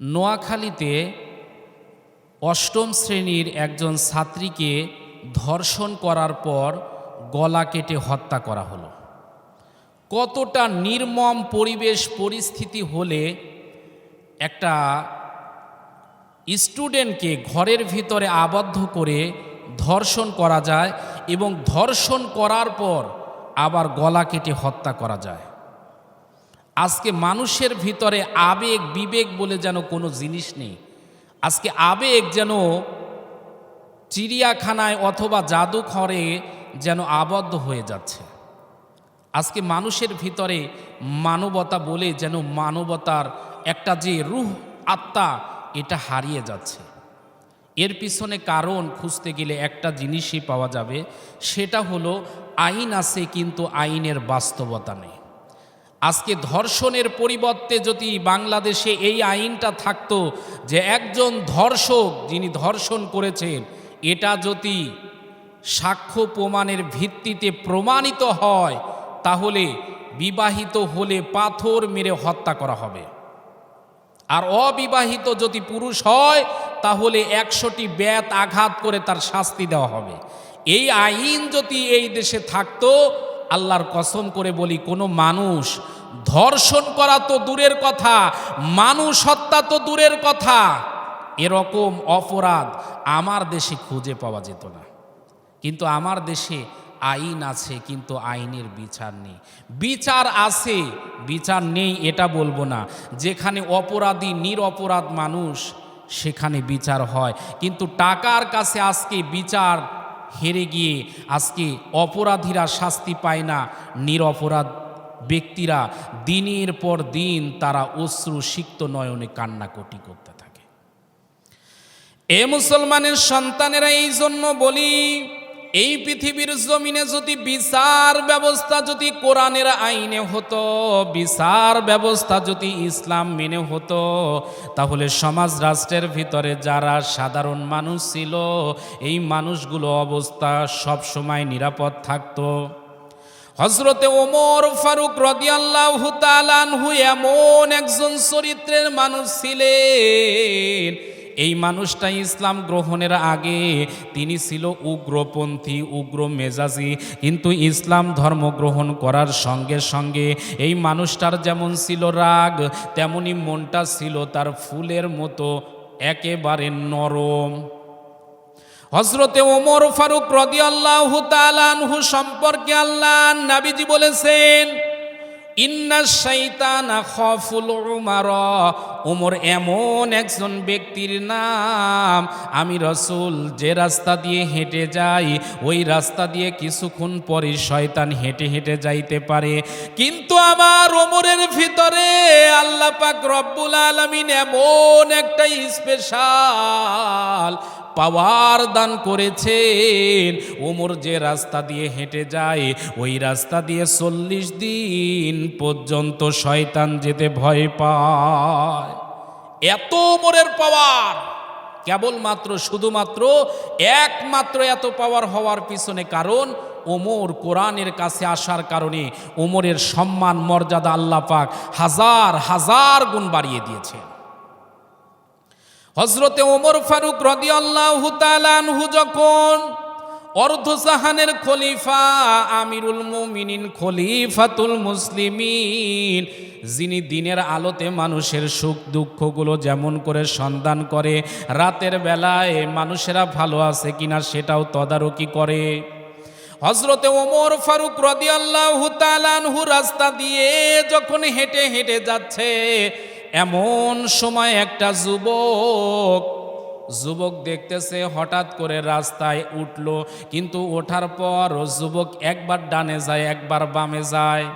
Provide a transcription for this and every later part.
নোয়াখালীতে অষ্টম শ্রেণির একজন ছাত্রীকে ধর্ষণ করার পর গলা কেটে হত্যা করা হলো। কতটা নির্মম পরিবেশ পরিস্থিতি হলে একটা স্টুডেন্টকে ঘরের ভিতরে আবদ্ধ করে ধর্ষণ করা যায় এবং ধর্ষণ করার পর আবার গলা কেটে হত্যা করা যায়। আজকে মানুষের ভিতরে আবেগ, বিবেক বলে যেন কোনো জিনিস নেই। আজকে আবেগ যেন চিড়িয়াখানায় অথবা জাদুঘরে যেন আবদ্ধ হয়ে যাচ্ছে। আজকে মানুষের ভিতরে মানবতা বলে যেন মানবতার একটা যে রুহ আত্মা, এটা হারিয়ে যাচ্ছে। এর পিছনে কারণ খুঁজতে গেলে একটা জিনিসই পাওয়া যাবে, সেটা হলো আইন আছে কিন্তু আইনের বাস্তবতা নেই। আজকে ধর্ষণের পরিবর্তে যদি বাংলাদেশে এই আইনটা থাকতো যে একজন ধর্ষক যিনি ধর্ষণ করেছেন, এটা যদি সাক্ষ্য প্রমাণের ভিত্তিতে প্রমাণিত হয়, তাহলে বিবাহিত হলে পাথর মেরে হত্যা করা হবে। আর অবিবাহিত যদি পুরুষ হয়, তাহলে একশোটি ব্যাত আঘাত করে তার শাস্তি দেওয়া হবে। এই আইন যদি এই দেশে থাকতো আল্লাহর কসম করে বলি, কোনো মানুষ ধর্ষণ করা তো দূরের কথা, মানুষ হত্যা তো দূরের কথা, এরকম অপরাধ আমার দেশে খুঁজে পাওয়া যেত না। কিন্তু আমার দেশে আইন আছে, কিন্তু আইনের বিচার নেই। বিচার আছে, বিচার নেই, এটা বলব না। যেখানে অপরাধী, নিরপরাধ মানুষ, সেখানে বিচার হয়। কিন্তু টাকার কাছে আজকে বিচার হেরে গিয়ে আজকে অপরাধীরা শাস্তি পায় না, নিরপরাধ ব্যক্তিরা দিনের পর দিন তারা অশ্রু সিক্ত নয়নে কান্নাকটি করতে থাকে। এ মুসলমানের সন্তানেরা এই জন্য বলি এই পৃথিবীর জমিনে যদি বিচার ব্যবস্থা যদি কোরআনের আইনে হতো, বিচার ব্যবস্থা যদি ইসলাম মেনে হতো, তাহলে সমাজ রাষ্ট্রের ভিতরে যারা সাধারণ মানুষ ছিল, এই মানুষগুলো অবস্থা সব সময় নিরাপদ থাকতো। হজরতে ওমর ফারুক রদিয়াল্লাহ এমন একজন চরিত্রের মানুষ ছিলেন এই মানুষটা ইসলাম গ্রহণের আগে তিনি ছিল উগ্রপন্থী উগ্র মেজাজি কিন্তু ইসলাম ধর্ম গ্রহণ করার সঙ্গে সঙ্গে এই মানুষটার যেমন ছিল রাগ, তেমনি মনটা ছিল তার ফুলের মতো একেবারে নরম। হজরতে ওমর ফারুক রদি আল্লাহ সম্পর্কে আল্লাহ নাবিজি বলেছেন ইন্না শৈতানা খফুল উমার। ওমর এমন একজন ব্যক্তির নাম, আমি রসুল যে রাস্তা দিয়ে হেঁটে যাই, ওই রাস্তা দিয়ে কিছুক্ষণ পরে শয়তান হেঁটে হেঁটে যাইতে পারে। কিন্তু আমার ওমরের ভিতরে আল্লাহ পাক রব্বুল আলমিন এমন একটা স্পেশাল পাওয়ার দান করেছেন। ওমর যে রাস্তা দিয়ে হেঁটে যায়, ওই রাস্তা দিয়ে চল্লিশ দিন পর্যন্ত শয়তান যেতে ভয় পায়। এত ওমরের পাওয়ার, কেবলমাত্র, শুধুমাত্র, একমাত্র এত পাওয়ার হওয়ার পিছনে কারণ ওমর কোরআনের কাছে আসার কারণে ওমরের সম্মান, মর্যাদা আল্লাহ পাক হাজার হাজার গুণ বাড়িয়ে দিয়েছে হজরতে ওমর ফারুক রদি আল্লাহ যখন অর্ধজাহানের খলিফা আমিরুল মুমিনিন খলিফাতুল মুসলিমিন, যিনি দিনের আলোতে মানুষের সুখ দুঃখগুলো যেমন করে সন্ধান করে, রাতের বেলায় মানুষেরা ভালো আছে কিনা সেটাও তদারকি করে। হজরতে ওমর ফারুক রদি আল্লাহ রাস্তা দিয়ে যখন হেঁটে হেঁটে যাচ্ছে এমন সময় একটা যুবক যুবক দেখতেছে, হঠাৎ করে রাস্তায় উঠল। কিন্তু ওঠার পর যুবক একবার ডানে যায়, একবার বামে যায়।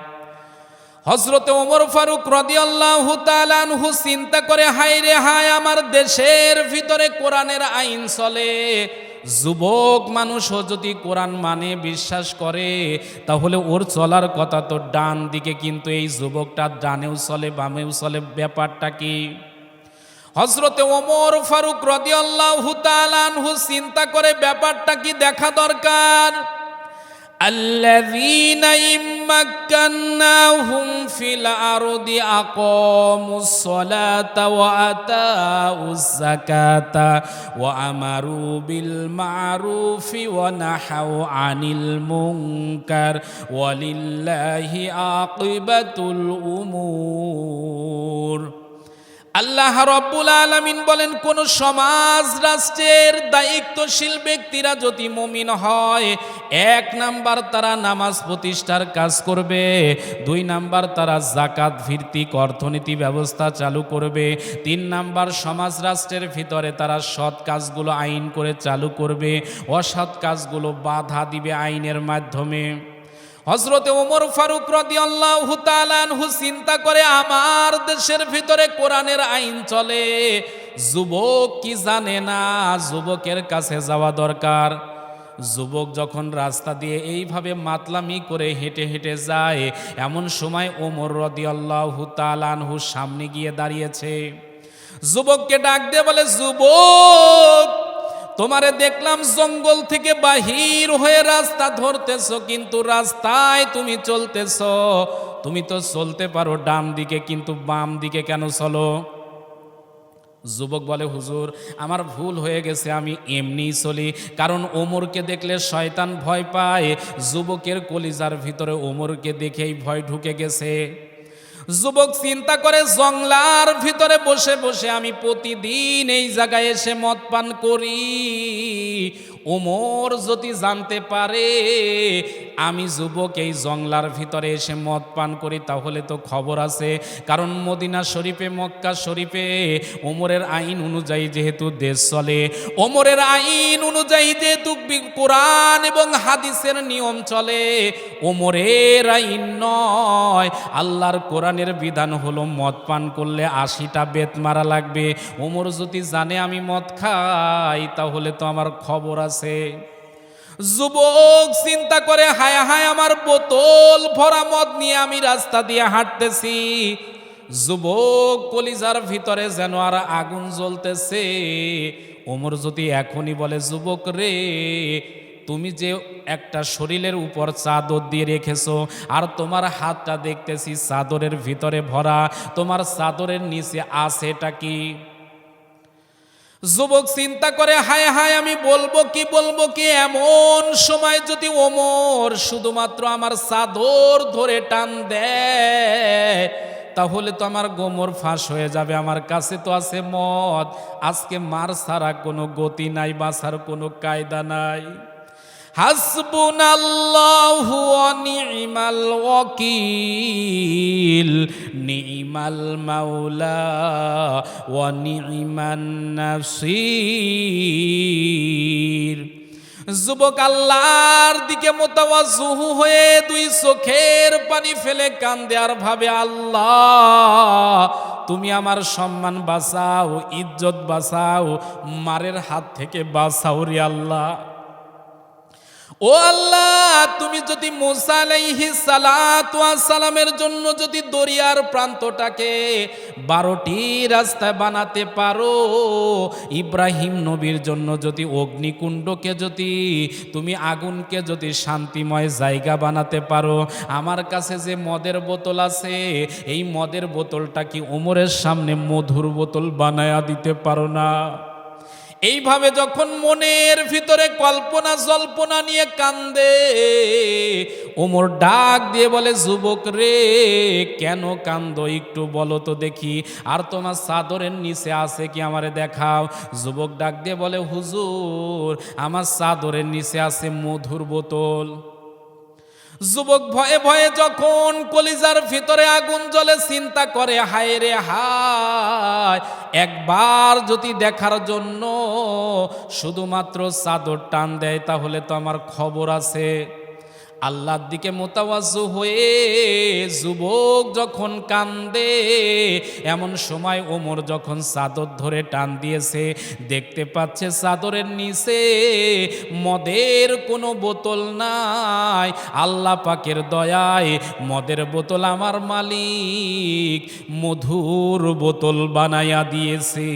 হজরতে ওমর ফারুক রদিয়াল্লাহ চিন্তা করে হাই রে হাই আমার দেশের ভিতরে কোরআনের আইন চলে। যুবক মানুষও যদি কোরআন মানে বিশ্বাস করে, তাহলে ওর চলার কথা তো ডান দিকে, কিন্তু এই যুবকটা ডানেও চলে, বামেও চলে, ব্যাপারটা কি? হজরতে ওমর ফারুক রদিয়াল্লাহ চিন্তা করে ব্যাপারটা কি দেখা দরকার? الذين إن مكناهم في الأرض أقاموا الصلاة وأتاوا الزكاة وأمروا بالمعروف ونحوا عن المنكر ولله عاقبة الأمور. আল্লাহ রব্বুল আলমিন বলেন, কোন সমাজ রাষ্ট্রের দায়িত্বশীল ব্যক্তিরা যদি মমিন হয়, এক নাম্বার তারা নামাজ প্রতিষ্ঠার কাজ করবে, দুই নাম্বার তারা জাকাত ভিত্তিক অর্থনীতি ব্যবস্থা চালু করবে, তিন নাম্বার সমাজ রাষ্ট্রের ভিতরে তারা সৎ কাজগুলো আইন করে চালু করবে, অসৎ কাজগুলো বাধা দিবে আইনের মাধ্যমে। হজরতে ওমর ফারুক রদি আল্লাহ তালানহু চিন্তা করে, আমার দেশের ভিতরে কোরআনের আইন চলে, যুবক কি জানে না? যুবকের কাছে যাওয়া দরকার। যুবক যখন রাস্তা দিয়ে এইভাবে মাতলামি করে হেঁটে হেঁটে যায়, এমন সময় ওমর রদি আল্লাহ তালানহু সামনে গিয়ে দাঁড়িয়েছে। যুবককে ডাক দিয়ে বলে, যুবক তোমারে দেখলাম জঙ্গল থেকে বাহির হয়ে রাস্তা ধরতেছ, কিন্তু রাস্তায় তুমি চলতেছ। তুমি তো চলতে পারো, ডান দিকে কিন্তু বাম দিকে কেন চলো? যুবক বলে, হুজুর, আমার ভুল হয়ে গেছে, আমি এমনিই চলি। কারণ ওমরকে দেখলে শয়তান ভয় পায়, যুবকের কলিজার ভিতরে ওমরকে দেখেই ভয় ঢুকে গেছে। যুবক চিন্তা করে জংলার ভিতরে বসে বসে আমি প্রতিদিন এই জায়গায় এসে মদ পান করি। ওমর যদি জানতে পারে, আমি যুবক এই জংলার ভিতরে এসে মদ পান করি, তাহলে তো খবর আছে। কারণ মদিনা শরীফে, মক্কা শরীফে ওমরের আইন অনুযায়ী যেহেতু দেশ চলে, ওমরের আইন অনুযায়ী যেহেতু কোরআন এবং হাদিসের নিয়ম চলে, ওমরের আইন নয়। আল্লাহর কোরআনের বিধান হলো মদ পান করলে আশিটা বেত মারা লাগবে। ওমর যদি জানে আমি মদ খাই, তাহলে তো আমার খবর আছে যুবক চিন্তা করে, হায় হায়, আমার বোতল ভরা মদ নিয়ে আমি রাস্তা দিয়ে হাঁটতেছি। যুবক কলিজার ভিতরে যেন আর আগুন জ্বলতেছে। ওমর যদি এখনই বলে, যুবক রে, তুমি যে একটা শরীরের উপর চাদর দিয়ে রেখেছো, আর তোমার হাতটা দেখতেছি চাদরের ভিতরে ভরা, তোমার চাদরের নিচে আছে এটা কি? যুবক চিন্তা করে, হায় হায়, আমি বলব কি বলব কি? এমন সময় যদি ওমর শুধুমাত্র আমার চাদর ধরে টান দেয়, তাহলে তো আমার গোমর ফাঁস হয়ে যাবে। আমার কাছে তো আছে মদ। আজকে মার ছাড়া কোনো গতি নাই, বাঁচার কোনো কায়দা নাই। হাসবুনাল্লাহু নি'মাল ওয়াকিল। নি'মাল মাওলা ওয়া নি'মান নাসির। যুবক আল্লাহর দিকে মোতাবাজুহু হয়ে দুই চোখের পানি ফেলে কান্দে আর ভাবে, আল্লাহ, তুমি আমার সম্মান বাঁচাও, ইজ্জত বাঁচাও, মারের হাত থেকে বাঁচাও রে আল্লাহ। ও আল্লাহ, তুমি যদি মুসা আলাইহি সালাতু সালামের জন্য যদি দরিয়ার প্রান্তটাকে বারোটি রাস্তায় বানাতে পারো, ইব্রাহিম নবীর জন্য যদি অগ্নিকুণ্ডকে যদি, তুমি আগুনকে যদি শান্তিময় জায়গা বানাতে পারো, আমার কাছে যে মদের বোতল আছে, এই মদের বোতলটা কি ওমরের সামনে মধুর বোতল বানায়া দিতে পারো না? এইভাবে যখন মনের ভিতরে কল্পনা জল্পনা নিয়ে কান্দে, ওমর ডাক দিয়ে বলে, যুবক রে, কেন কান্দ একটু বলো তো দেখি, আর তোমার চাদরের নিচে আছে কি আমারে দেখাও? যুবক ডাক দিয়ে বলে, হুজুর, আমার চাদরের নিচে আছে মধুর বোতল। যুবক ভয়ে ভয়ে যখন কলিজার ভিতরে আগুন জলে চিন্তা করে, হায় রে হায়, একবার যদি দেখার জন্য শুধুমাত্র চাদর টান দেয়, তাহলে তো আমার খবর আছে। আল্লাহর দিকে মোতাবাজু হয়ে যুবক যখন কান্দে, এমন সময় ওমর যখন চাদর ধরে টান দিয়েছে, দেখতে পাচ্ছে চাদরের নিচে মদের কোনো বোতল নাই। আল্লাহ পাকের দয়ায় মদের বোতল আমার মালিক মধুর বোতল বানাইয়া দিয়েছে।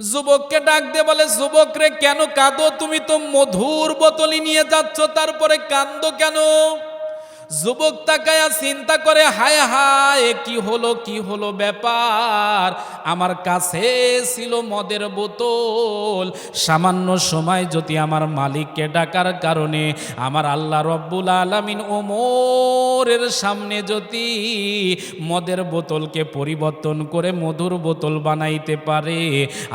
যুবককে ডাক বলে, যুবক রে, কেন কাঁদো? তুমি তো মধুর বোতলি নিয়ে যাচ্ছ, তারপরে কান্দো কেন? যুবক তাকায়া চিন্তা করে, হায় হায়, কি হলো কি হলো ব্যাপার? আমার কাছে ছিল মদের বোতল। সামান্য সময় যদি আমার মালিককে ডাকার কারণে আমার আল্লাহ রব্বুল আলামিন ওমরের সামনে যদি মদের বোতলকে পরিবর্তন করে মধুর বোতল বানাইতে পারে,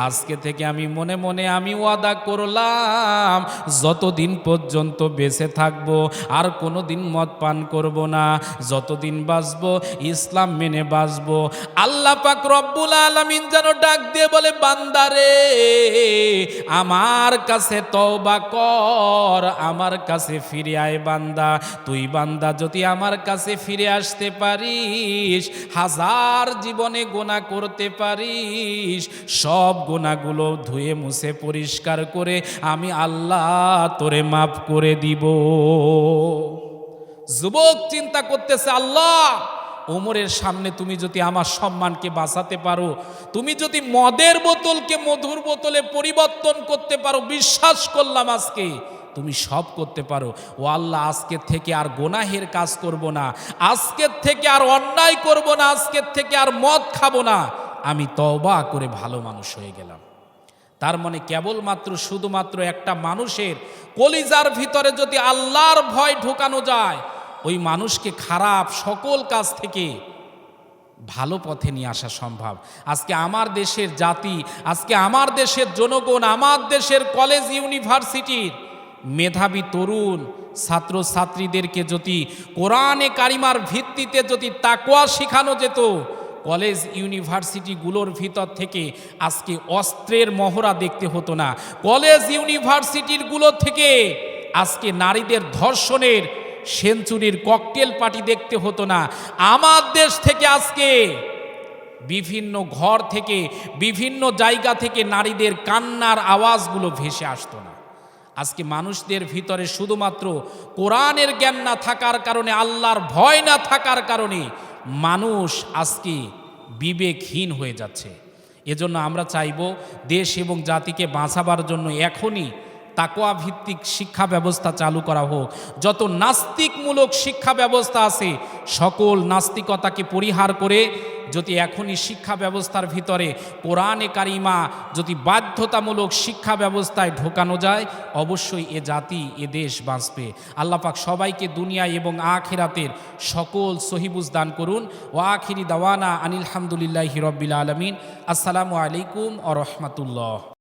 আজকে থেকে আমি মনে মনে আমি ওয়াদা করলাম, যতদিন পর্যন্ত বেঁচে থাকব, আর কোনো দিন মদ পান করব না। যতদিন বাঁচব, ইসলাম মেনে বাঁচব। আল্লাহ পাক রব্বুল আলামিন যেন ডাক দিয়ে বলে বান্দারে আমার কাছে তওবা কর, আমার কাছে ফিরে আয় বান্দা। তুই বান্দা, যদি আমার কাছে ফিরে আসতে পারিস, হাজার জীবনে গোনা করতে পারিস, সব গোনাগুলো ধুয়ে মুছে পরিষ্কার করে আমি আল্লাহ তোরে মাফ করে দিব। যুবক চিন্তা করতেছে, আল্লাহ, ওমরের সামনে তুমি যদি আমার সম্মানকে বাঁচাতে পারো, তুমি যদি মদের বোতলকে মধুর বোতলে পরিবর্তন করতে পারো, বিশ্বাস করলাম আজকে, তুমি সব করতে পারো। ও আল্লাহ আজকের থেকে আর গোনাহের কাজ করব না আজকের থেকে আর অন্যায় করব না আজকের থেকে আর মদ খাব না। আমি তবা করে ভালো মানুষ হয়ে গেলাম। তার মানে কেবলমাত্র, শুধুমাত্র একটা মানুষের কলিজার ভিতরে যদি আল্লাহর ভয় ঢোকানো যায় ওই মানুষকে খারাপ সকল কাজ থেকে ভালো পথে নিয়ে আসা সম্ভব। আজকে আমার দেশের জাতি, আজকে আমার দেশের জনগণ, আমার দেশের কলেজ ইউনিভার্সিটির মেধাবী তরুণ ছাত্র ছাত্রীদেরকে যদি কোরআনে কারিমার ভিত্তিতে যদি তাকোয়া শেখানো যেত কলেজ ইউনিভার্সিটিগুলোর ভিতর থেকে আজকে অস্ত্রের মহড়া দেখতে হতো না। কলেজ ইউনিভার্সিটিরগুলো থেকে আজকে নারীদের ধর্ষণের সেঞ্চুরির ককটেল পার্টি দেখতে হতো না। আমার দেশ থেকে আজকে বিভিন্ন ঘর থেকে, বিভিন্ন জায়গা থেকে নারীদের কান্নার আওয়াজগুলো ভেসে আসতো না। আজকে মানুষদের ভিতরে শুধুমাত্র কোরআনের জ্ঞান না থাকার কারণে, আল্লাহর ভয় না থাকার কারণে মানুষ আজকে বিবেকহীন হয়ে যাচ্ছে। এজন্য আমরা চাইব দেশ এবং জাতিকে বাঁচাবার জন্য এখনই তাকোয়া ভিত্তিক শিক্ষা ব্যবস্থা চালু করা হোক। যত নাস্তিকমূলক শিক্ষা ব্যবস্থা আছে, সকল নাস্তিকতাকে পরিহার করে যদি এখনই শিক্ষা ব্যবস্থার ভিতরে কোরআনে কারিমা যদি বাধ্যতামূলক শিক্ষা ব্যবস্থায় ঢোকানো যায়, অবশ্যই এ জাতি, এ দেশ বাঁচবে। আল্লাপাক সবাইকে দুনিয়া এবং আখেরাতের সকল সহিবুজ দান করুন। ও আখিরি দাওয়ানা আনিল হামদুলিল্লাহ রব্বিল আলমিন। আসসালামু আলাইকুম আ রহমতুল্লাহ।